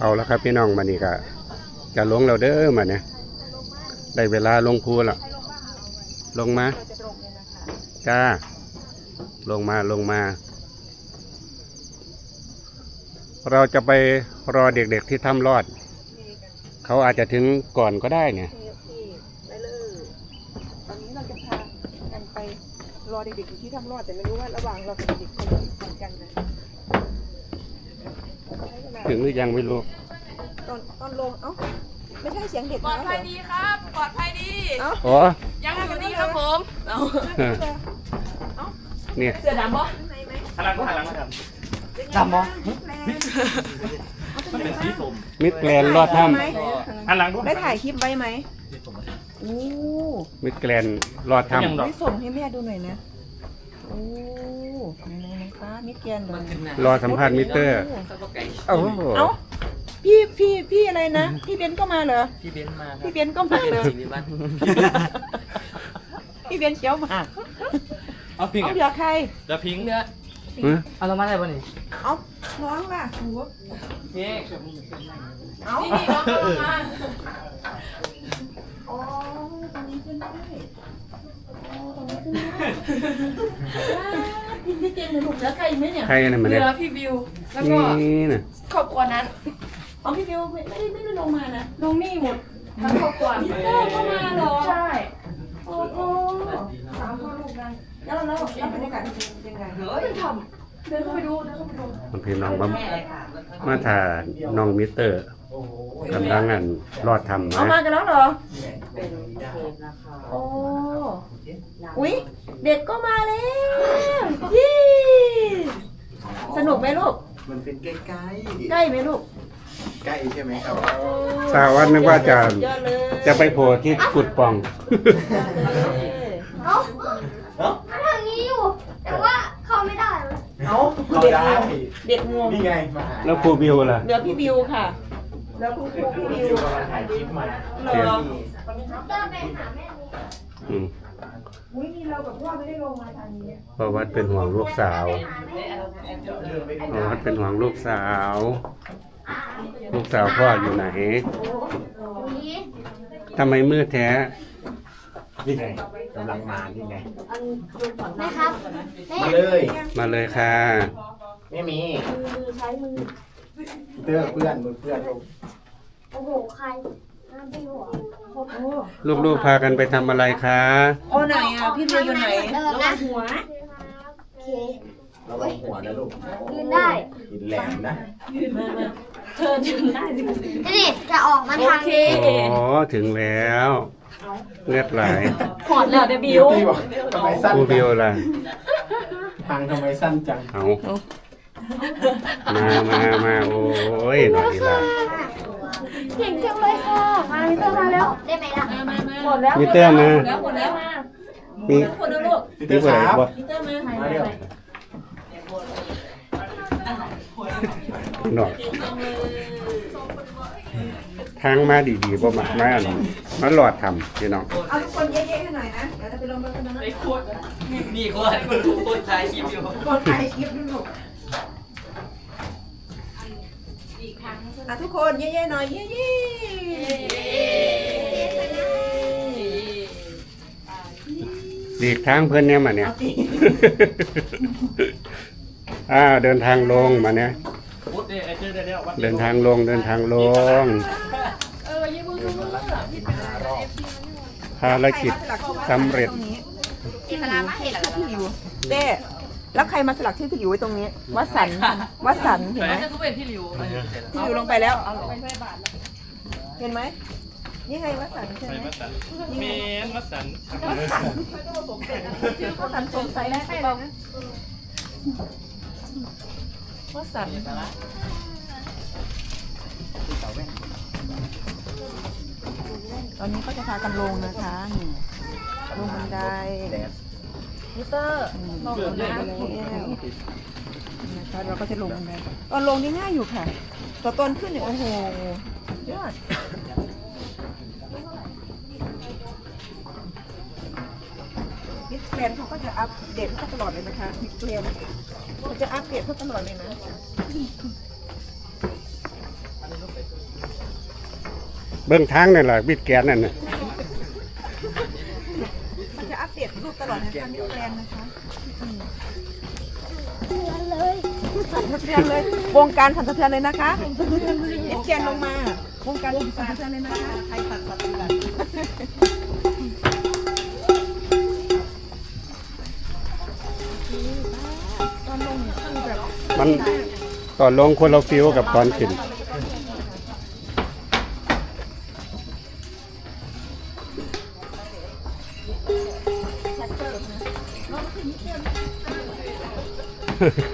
เอาแล้วครับพี่น้องมานี่ก็จะลงเราเด้อมาเนี่ยได้เวลาลงภูแล้วลงมาจ้า ลงมาลงมา เราจะไปรอเด็กๆที่ถ้ำรอด เขาอาจจะถึงก่อนก็ได้เนี่ยโอเคได้เลยตอนนี้เราจะพากันไปรอเด็กๆอยู่ที่ทำรอดแต่ไม่รู้ว่าระหว่างเรากับเด็กๆคนจะทำกันนะใช้เลา ถึงหรือยังไม่รู้ ตอนตอนลง เอ้า ไม่ใช่เสียงเด็กปลอดนะภัยดีครับ ปลอดภัยดี เอ้าอ๋อ ยังอยู่ดีครับผมเอาเออเนี่ย เสือดำปะข้างในไหมหันหลังก็หันหลังมาครับเป็นไงดำเหรอแรงมันเป็นสีส้มมิดแกลนรอดถ้ไหมหันหลังก็ได้ถ่ายคลิปไว้ไหมโอ้ำมิดแกลนรอดถ้ยังดอก ไม่ส่งให้แม่ดูหน่อยนะ โอ้ไหน ๆๆป้ามิดแกนเหรอำรอสัมภาษณ์มิเตอร์โอ้โหเอ้าพี่พี่พี่อะไรนะ พี่เบนก็มาเหรอ พี่เบนซ์มาครับพี่เบนก็มาเหรอสิริวัฒน์พี่เบนเชียวหมากเอาพิงเอาอะเหลือใครแล้วพิงเนื้อฮะเอาเรามาได้ป่ะนี่เอาน้องล่ะหนูเย้เอานี่นี่น้องกำลังมาอ๋อตรงนี้ขึ้นได้อ๋อ ตรงนี้ขึ้นได้พี่พี่เจนหนูเหลือใครไหมเนี่ยใครนะมันเรืเนี่ยอพี่วิว แล้วก็นี่น่ะครอบครัวนั้นอ๋อพี่บิวไม่ไม่ได้ไม่ได้ลงมานะลงนี่หมดทั้งครอบครัวมิสเตอร์ก็มาเหรอ ใช่โอ้โหสามพ่อลูกกันแล้วแล้วแล้วบรรยากาศเป็นยังไงเฮ้ยทำเดินเข้าไปดูเดินเข้าไปดูมันพี่น้องมามาถ่าน้องมิเตอร์กำลังอันรอดทำเอามานะกันแล้วเหรอ โอ้ อุ๊ย เด็กก็มาแล้วยี่สนุกไหมลูก มันเป็นใกล้ใกล้ไหมลูกๆใกล้ใช่ไหมครับสาวันนึกว่าจะสุดยอดเลยจะไปโผล่ที่กุดป่องเอ้าทางนี้อยู่ แต่ว่าเข้าไม่ได้เลยเอาเราเด็กได้งงเด็กงงนี่ไงมาหาแล้วครูบิวล่ะ เหลือพี่บิวค่ะ แล้วคุณครูพี่บิวกำลังถ่ายคลิปมาเหรอก็ไปหาแม่นี้อืมอุ้ยนี่เรากับพ่อไม่ได้ลงมาทางนี้ เพราะวัดเป็นห่วงลูกสาวเพราะวัดเป็นห่วงลูกสาว ลูกสาวพ่ออยู่ไหนนี้ทำไมมืดแท้ นี่ไงกำลังมานี่ไงนะครับแม่มาเลย มาเลยค่ะ ไม่มี เตื้อเพื่อนมือเพื่อนลูกโอ้โห ใครน้ำพี่หัวลูกๆพากันไปทำอะไรคะ โอ้ไหนอะ พี่บิวอยู่ไหนเดิมนะหัว โอเคระวังหัวนะลูกยืนได้หินแหลมนะนี่จะออกมาทางนี้อ๋อ ถึงแล้วเลือดไหลถอดแล้วเดบิวพี่บอกทำไมสั้นครูจับิวงล่ะทางทำไมสั้นจังเอา มามามาโอ้ยหน่อยละเก่งจังเลยค่ะ มามิเตอร์มาแล้วได้ไหมล่ะหมดแล้วมิเตอร์มาแล้วหมดแล้วมีคนนะลูกพี่เตื้อครับบ่พี่เตอร์มามาเร็วหน่อยทางมาดีๆบ่มามาอันมาหลอดทำพี่น้อง เอาทุกคนเย้ๆให้หน่อยนะ เดี๋ยวเราไปลงไปกันนะไอ้โคตรนี่โคตรคนดูโคตรชายคลิปอยู่คนถ่ายคลิปด้วย ลูกอะทุกคนเย้ๆหน่อยเย้ๆดีกทางเพื่อนเนี่ยมาเนี่ยอ่าเดินทางลงมาเนี่ยพูดดิไอ้เจ้าเดี๋ยววัดเดินทางลงเดินทางลง เออยี่มือมือภารกิจสำเร็จจิตนามาเห็นแล้วพี่อยู่เด้ แล้วใครมาสลักชื่อพี่อยู่ไว้ตรงนี้วัดสันวัดสันเห็นไหมจะก็เป็นพี่หลิวพี่อยู่ลงไปแล้วเห็นไหมนี่ไงวัดสันใช่ไหมมัสันเมนมัสันวัดสันสงสัยแล้วใช่ไหมว่าสันตอนนี้ก็จะพากันลงนะคะนี่ลงบันได มิเตอร์อืมลงบันไดแล้วนะคะเราก็จะลงบันไดตอนลงนี่ง่ายอยู่ค่ะแต่ตอนขึ้นเนี่ยโอ้โหสุดยอดมิสแกรนด์เขาก็จะอัปเดตเขาตลอดเลยนะคะมิสแกรนด์เขาจะอัปเดตเขาตลอดเลยนะเบิ่งทางนั่นล่ะบิดแกนนั่นน่ะ มันจะอัปเดตรูปตลอดนะคะมีแรงนะคะอืม เลย สั่นสะเทือนเลย วงการสั่นสะเทือนเลยนะคะเอสแกนลงมา วงการสั่นสะเทือนเลยนะคะ ใครสั่นสะเทือนตอนลงเนี่ยคือแบบมันตอนลงคนเราฟิวกับตอนขึ้นรู้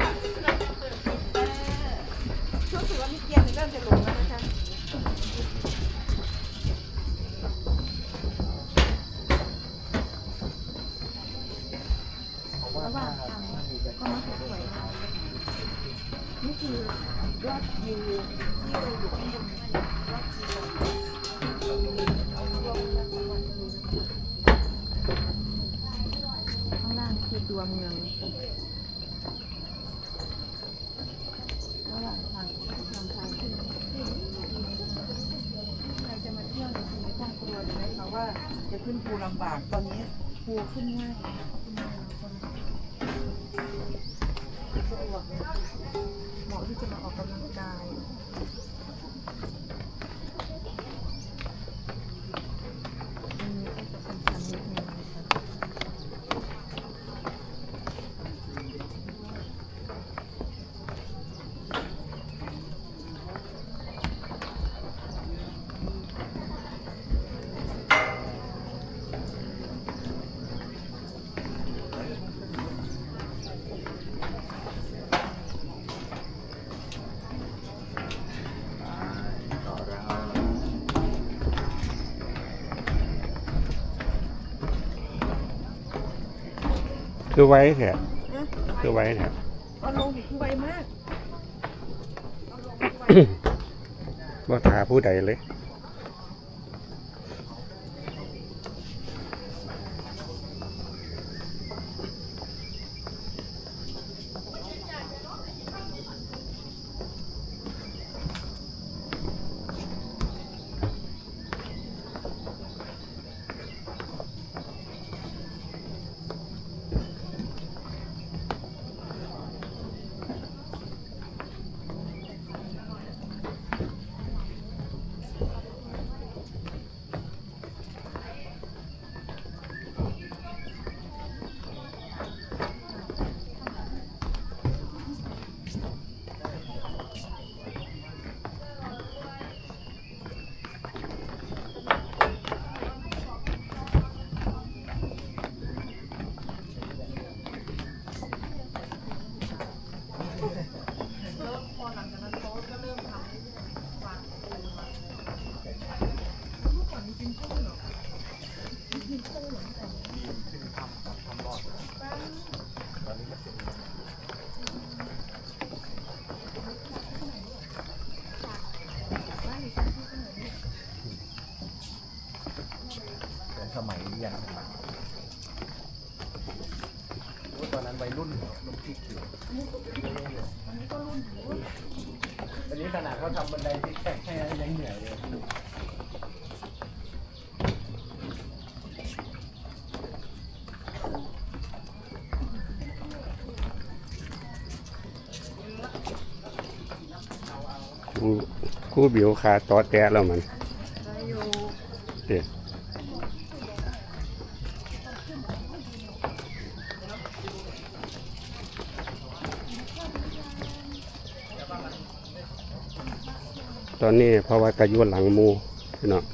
จะขึ้นภูลำบากตอนนี้ภูขึ้นง่ายขึ้นง่ายคนสะดวกเลยเหมาะที่จะมาออกกำลังกาย คือไว้แท้นะคือไว้แท้ตอนลงนี่คือไวมากบ่ทาผู้ใดเลย สมัยอย่างตอนนั้นวัยรุ่นรุ่นที่อยู่อันนี้ขนาดเขาทำบันไดซิกแซกแค่ยังเหนื่อยเลย ครูครูบิวขาตอแตะแล้วมันได้อยู่เด้ตอนนี้เพราะว่ากระยุหลังมูพี่น้อง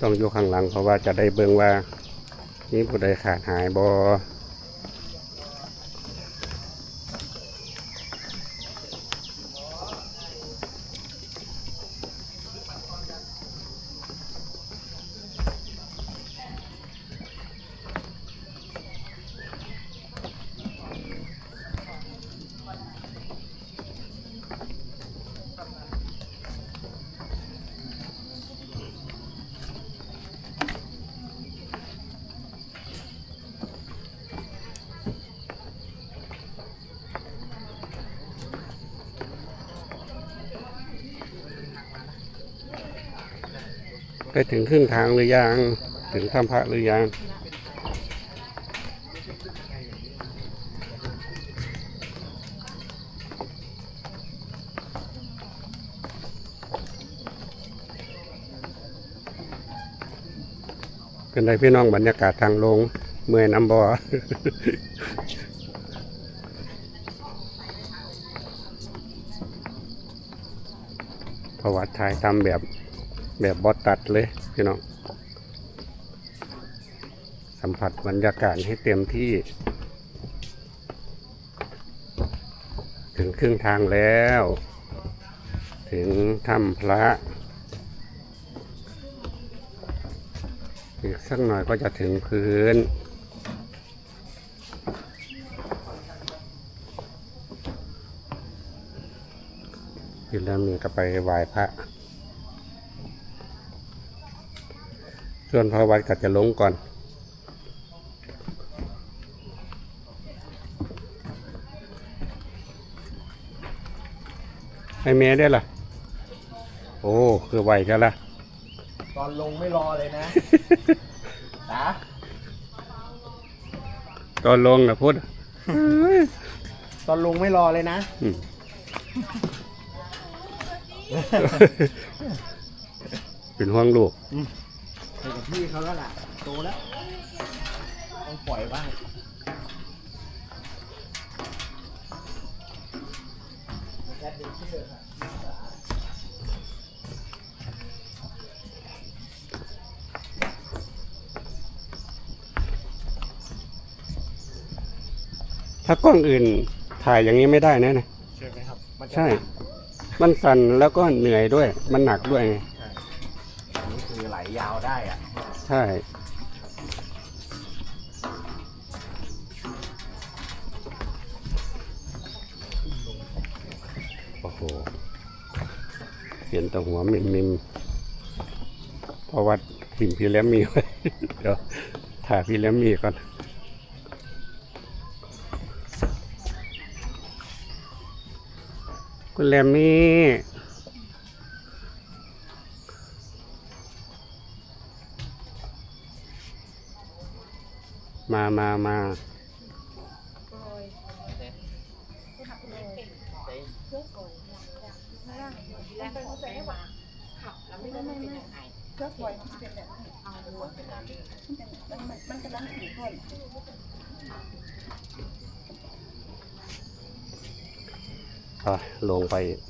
ต้องอยู่ข้างหลังเพราะว่าจะได้เบิ่งว่านี่ผู้ใดขาดหายบ่ไถึงครึ่งทางหรือยัง ถึงถ้ำพระหรือยังเป็นไรพี่น้องบรรยากาศทางลง เมื่อยน้ำบ่อประวัติถ่ายทำแบบ แบบบอตัดเลยพี่น้องสัมผัสบรรยากาศให้เต็มที่ ถึงครึ่งทางแล้ว ถึงถ้ำพระ อีกสักหน่อยก็จะถึงพื้นพี่แล้วมีก็ไปไหว้พระ ส่วนพระวัดก็จะลงก่อน ให้เมียได้ล่ะ โอ้ คือไหวกันละตอนลงไม่รอเลยนะตาตอนลงนะพุทธตอนลงไม่รอเลยนะอืมเป็นห่วงลูกไปกับ พี่เขาแล้วล่ะโตแล้วต้องปล่อยบ้างถ้ากล้องอื่นถ่ายอย่างนี้ไม่ได้นะเนี่ยใช่ไหมครับมันจะ ใช่ มันสั่นแล้วก็เหนื่อยด้วย มันหนักด้วยไง ช่ โอ้โห เห็นแต่หัวมิมมิมเพราะว่าหิมพี่แลมมีไว้เดี๋ยวถ่ายพี่แลมมีก่อนคุณแลมมี่ มามามาอะลงไปอีก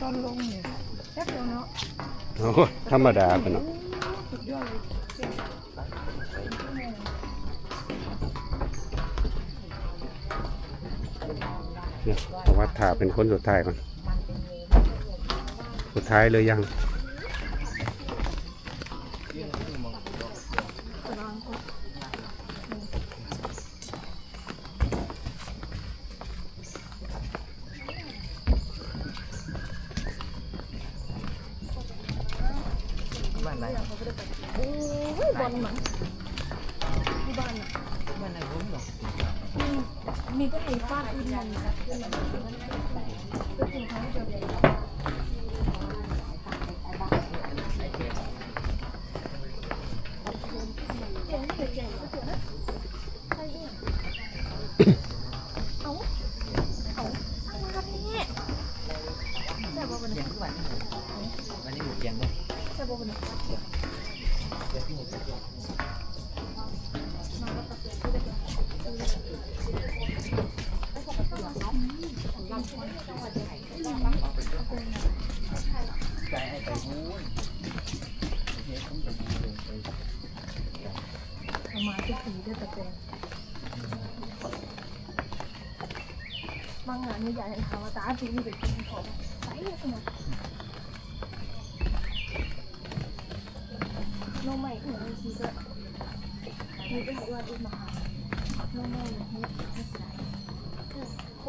ตอนลงเนี่ย แป๊บเดียวเนาะโอ้ธรรมดาไปเนาะสุดยอดเลยเนี่ยเอาวัดถ่าเป็นคนสุดท้ายก่อนสุดท้ายเลยยัง บ้านไหน โอ้ ยบอลหมันที่บ้านอะ บ้านไหนผมหรอ มีมีก็ไอ้ฟาดที่มันนะก็กินครั้งเดียวเลยเอาเอาเอามาแบบนี้ใช่ป่ะวัน เปลี่ นี้ ยนทุกวันวันนี้หมูเปลี่ยนเลย ใช่ป่ะวันนี้ ใจให้ไปนู้น เอามาทุกทีด้วยตะแกรงบางงานมีใหญ่ให้เขาตาสีนี่เป็นคนของใส่สมุดน้องใหม่หนูซีก็มีไปหาว่าดูมาน้องใหม่นี่ไม่ใส่โอ้โห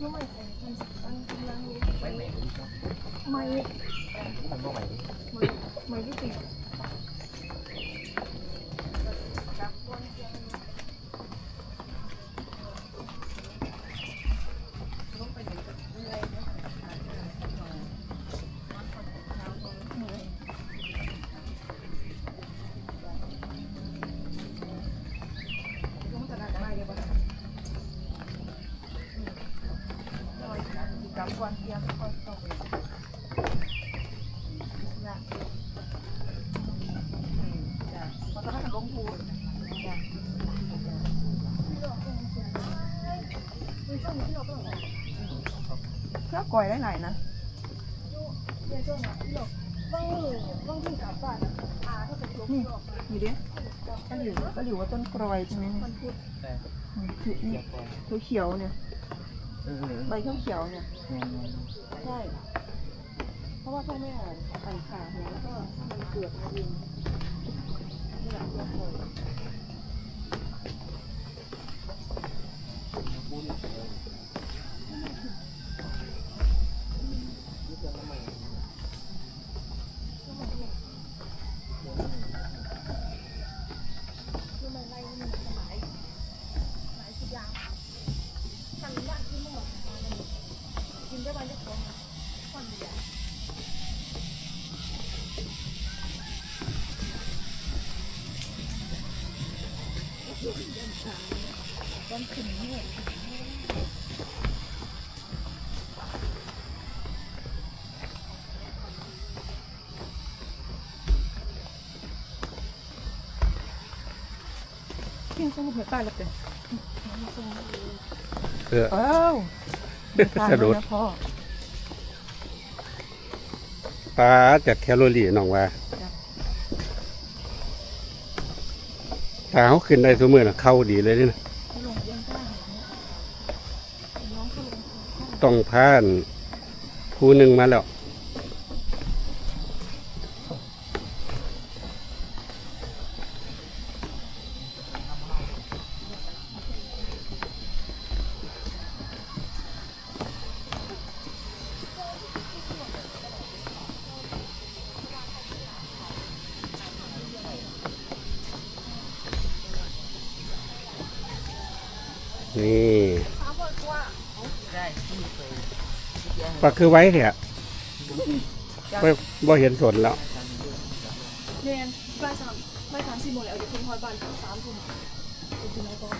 น้องใหม่ใส่มันตั้งกำลังอยู่ ไปไหนผมก็ ไม่ กลับก่อนเที่ยงค่อยเข้าไปนะอืมจ้ะเพราะตอนนั้นลงพูจ้ะเพื่อก่อยได้ไหนนะนี่อยู่ดิก็หลิวก็หลิวว่าต้นกรอยใช่ไหมเนี่ยอืมคือนี่เขียวๆเนี่ย เออเออใบเขียวๆเนี่ย แม่นแม่นใช่ เพราะว่าพ่อแม่ปั่นขาเนี่ยแล้วก็มันเกิดมาเองนี่แหละตัวโคยเพียงสมุดหัวใต้แล้ วเป็นเอออ้าวสะดุดนะพ่อปลาจากแคลอรี่น้องว่าถ้าเขาขึ้นได้ทุกมือน่ะเข้าดีเลยนี่นะต้องผ่านผู้หนึ่งมาแล้ว คือไว้เถอะบ่บ่เห็นสนแล้วเรียนบ่ายสามบ่ายสามสี่โมงแล้วเดี๋ยวคุณพอบ้านสามทุ่มเป็นที่ไหนก่อน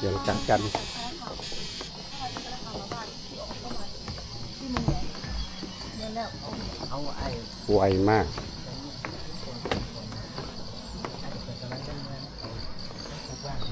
อย่างจังกันเอาไอ้ไวมาก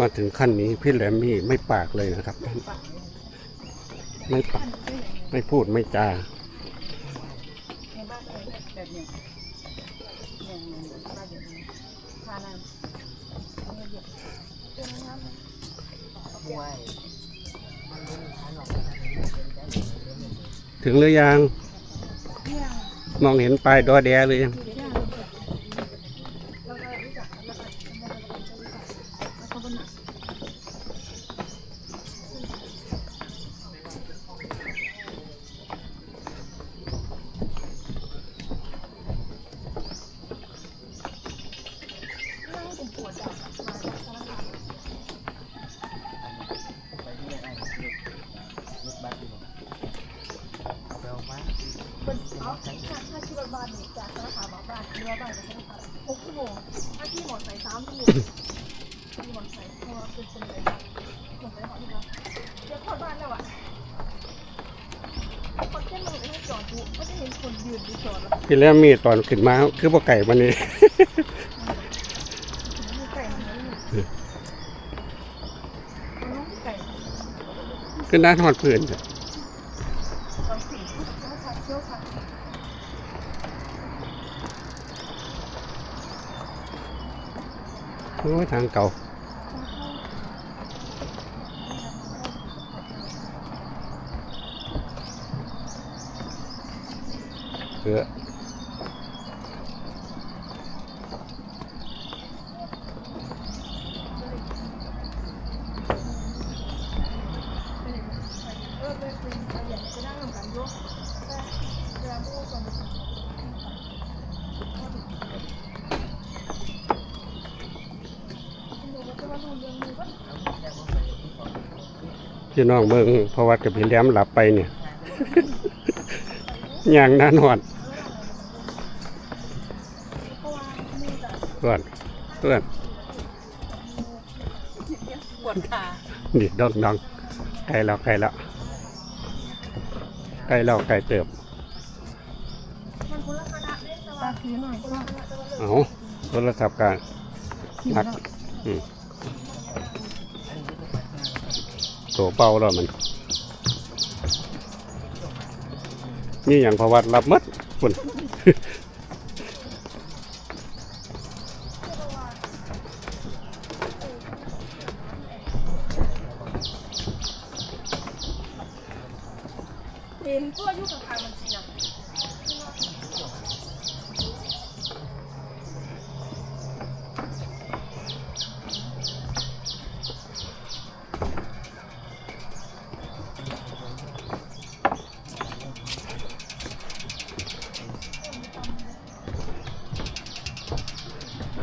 มาถึงขั้นนี้พี่แหลมมี่ไม่ปากเลยนะครับ ไม่ปาก ไม่พูดไม่จา ในบ้านเองแบบเนี้ยเนี่ยเนี่ยเนี่ยบ้านแบบนี้ทาน้ำเนี่ยเดี๋ยวเดี๋ยวน้ำ ห้วยมันเป็นทางออก ถึงหรือยัง มองเห็นปลายดอแดหรือยัง ไปที่ไหนรถรถบัสอยู่เอาไปเอามา เป็นเอาถ้าถ้าคิดว่าบ้านนี่จากสารคามมาบ้านเรือบ้านจากสารคามหกชั่วโมงถ้าที่หมดใส่สามชั่วโมงที่หมดใส่เพราะว่าเป็นคนเลยหมดใส่หอที่บ้านเดี๋ยวขอดบ้านแล้วอะขอดแค่หนึ่งให้ จอดแล้วพี่แล้วมีตอนขึ้นมาคือบ่ไก่วันนี้มีไก่มันเลยมันน้องไก่ขึ้นด้านหอดพื้นจ้ะตอนสี่แล้วค่ะเชี่ยวค่ะโอ้ยทางเก่าเออเออเป็นเป็นอยากจะนั่งทำกันด้วยแต่เวลาพูดก่อนจะมาดูเรื่องมือก็ พี่น้องเบิ่งเพราะวัดกับพี่แหลมหลับไปเนี่ยอย่างนั้นหอดเพราะว่ามือแต่เพื่อนเพื่อนปวดขานี่ดองดองไกลแล้วไกลแล้วไกลแล้วไกลเติบมันคนละคณะเอหน่อยก็เอาโทรศัพท์กันหนักอืม ตัวเบาแล้วมันนี่อย่างพวัดรับมัดปุ่น เห็นตัวอยู่กับใครมันจริงอะ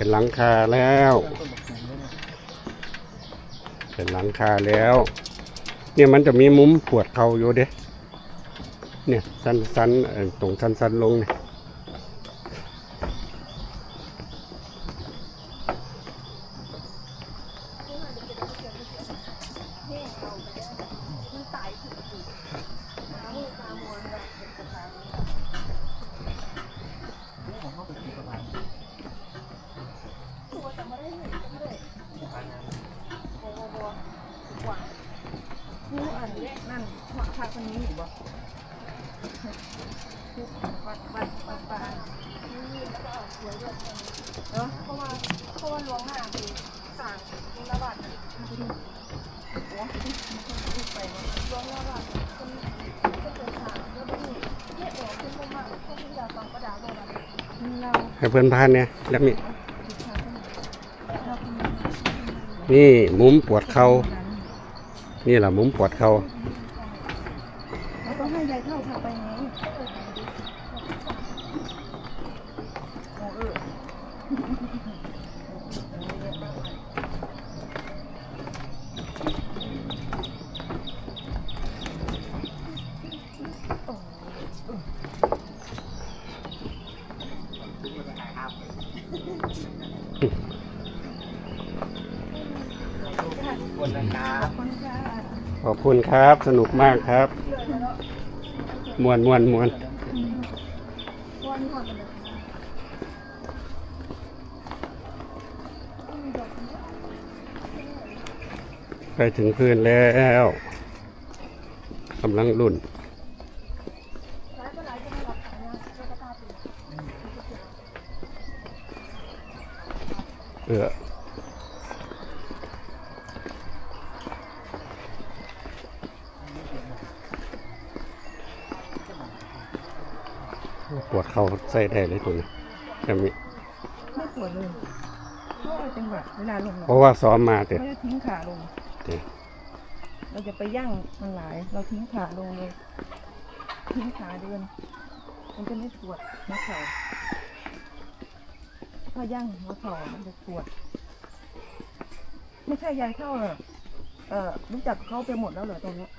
เป็นหลังคาแล้ว เป็นหลังคาแล้ว เนี่ยมันจะมีมุมปวดเข่าอยู่เด้เนี่ย สันสันๆตรงสันสันๆลงเนี่ย มันตายถึงอีกน้ำมือตามวนแบบเป็นกระทะตัวแต่ไม่ได้เห็นไม่ได้โบโบโบหวังนี่อันนี้นั่นหัวพักคนนี้อยู่บ่ วัดวัดวัดป่านี่แล้วก็เอาสวยด้วยเนาะเพราะว่าเพราะว่าหลวงหน้าคือสั่งนิรบาตโอ้ไปหลวงหน้าบาตคนก็เป็นทางแล้วก็มีเยอะออกขึ้นมาพวกที่อยากฟังประดาบอกอะเราให้เพื่อนพานเนี่ยแล้วมีนี่มุมปวดเข่านี่แหละมุมปวดเข่าต้องให้ยายเท่าพาไปไงโอ้เออ คนนะครับขอบคุณครับ สนุกมากครับ มวนมวนมวนวันนี้หอดกันเลไปถึงพื้นแล้วกำลังรุ่น ร้ายก็ร้ายก็ไม่รับขายนะก็ตาตี เออปวดเข่าใส่ ได้เลยตัวนี้จะมีไม่ปวดเลยเพราะว่าจังหวะเวลาลงเพราะว่าซ้อมมาเต็ไม่ได้ทิ้งขาลง เต็มเราจะไปย่างมันหลาย เราทิ้งขาลงเลย ทิ้งขาเดิน มันจะไม่ปวดหัวเข่าถ้าย่างหัวเข่ามันจะปวด ไม่ใช่ยายเข้าเหรอเออรู้จักเขาไปหมดแล้วเหรอตรงเนี้ย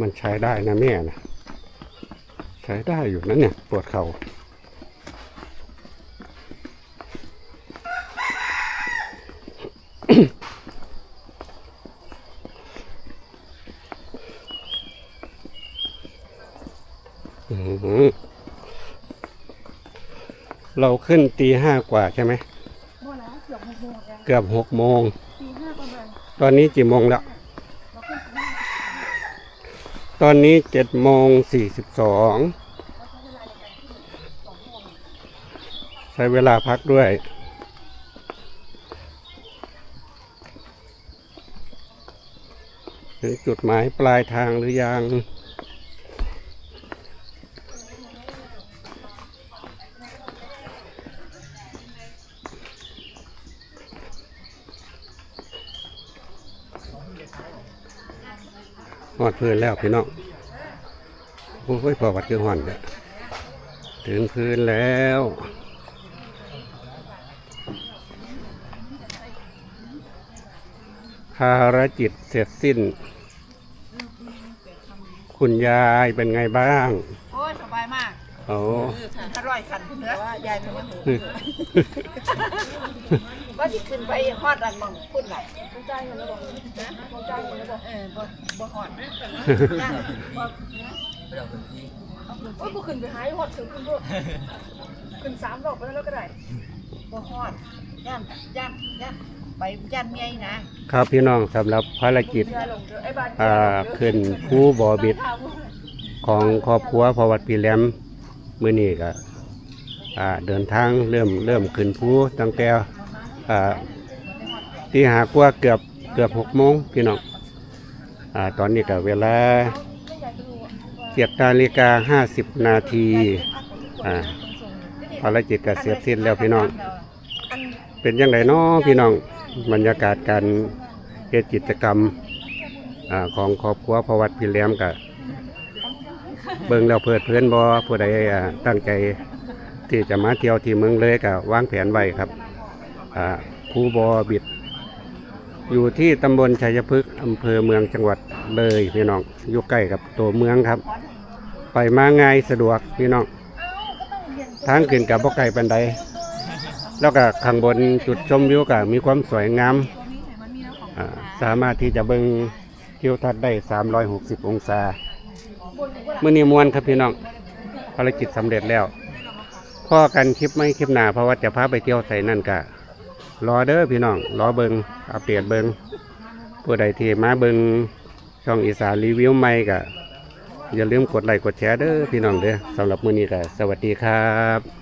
มันใช้ได้นะแม่นะใช้ได้อยู่นะเนี่ย ปวดเขา่าเราขึ้นตีห้ากว่าใช่ไหมเกือบหกโมง เกือบหกโมง ตอนนี้กี่โมงแล้ว ตอนนี้เจ็ดโมงสี่สิบสองใช้เวลาพักด้วย ถึงจุดหมายปลายทางหรือยัง พื้นแล้วพี่น้องโอ้ยพอวัดคือหอนเด้อถึงพื้นแล้วภารกิจเสร็จสิ้น คุณยายเป็นไงบ้าง โอ้ยสบายมากโอ้อร่อยขันเนื้อว่ายายทำยังหู ว่าสิขึ้นไปฮอดอันมองพูดไหลมองใจเห็นแล้วบอกนะมองใจเห็นแล้วบอกเออบ่บ่ฮอดย่างบ่ไปเอาคนที่โอ้ยกูขึ้นไปหายหอดถึงคุณพ่อขึ้นสามดอกไปแล้วก็ได้บ่ฮอดย่านย่านย่านไปย่านเมียอีนะครับพี่น้องสำหรับภารกิจยายลงเด้อไอ้บ้านอ่าขึ้นผู้บอบิดของครอบครัวพอวัดปีแหลมมื้อนี้ก็อ่าเดินทางเริ่มเริ่มขึ้นภูตั้งแต่อ่า ที่หากว่าเกือบเกือบหกโมงพี่น้องอ่าตอนนี้ก็เวลาเจ็ดนาฬิกาห้าสิบนาทีอ่าภารกิจก็เสร็จสิ้นแล้วพี่น้อง เป็นยังไงน้อพี่น้องบรรยากาศการเฮ็ดกิจกรรมอของครอบครัวพวัดพี่แหลมกับเบิ่งแล้วเพลิดเพลินบ่ผู้ใดตั้งใจที่จะมาเที่ยวที่เมืองเลยก็วางแผนไว้ครับ อ่าภูบอบิด อยู่ที่ตำบลชัยพฤกษ์อำเภอเมืองจังหวัดเลยพี่น้องอยู่ใกล้กับตัวเมืองครับ ไปมาง่ายสะดวกพี่น้องทางขึ้นกับบ่ไกลปันใดแล้วก็ข้างบนจุดชมวิวก็มีความสวยงามสามารถที่จะเบิ่งทิวทัศน์ได้ 360 องศาเมื่อนี้มวนครับพี่น้องภารกิจสำเร็จแล้วพ่อกันคลิปไม่คลิปหนาเพราะว่าจะพาไปเที่ยวใส่นั่นกะ รอเด้อพี่น้องรอเบิงอัปเดตเบิงผู้ใดที่มาเบิงช่องอีสานรีวิวใหม่กะอย่าลืมกดไลค์กดแชร์เด้อพี่น้องเด้อสำหรับมื้อนี้กะสวัสดีครับ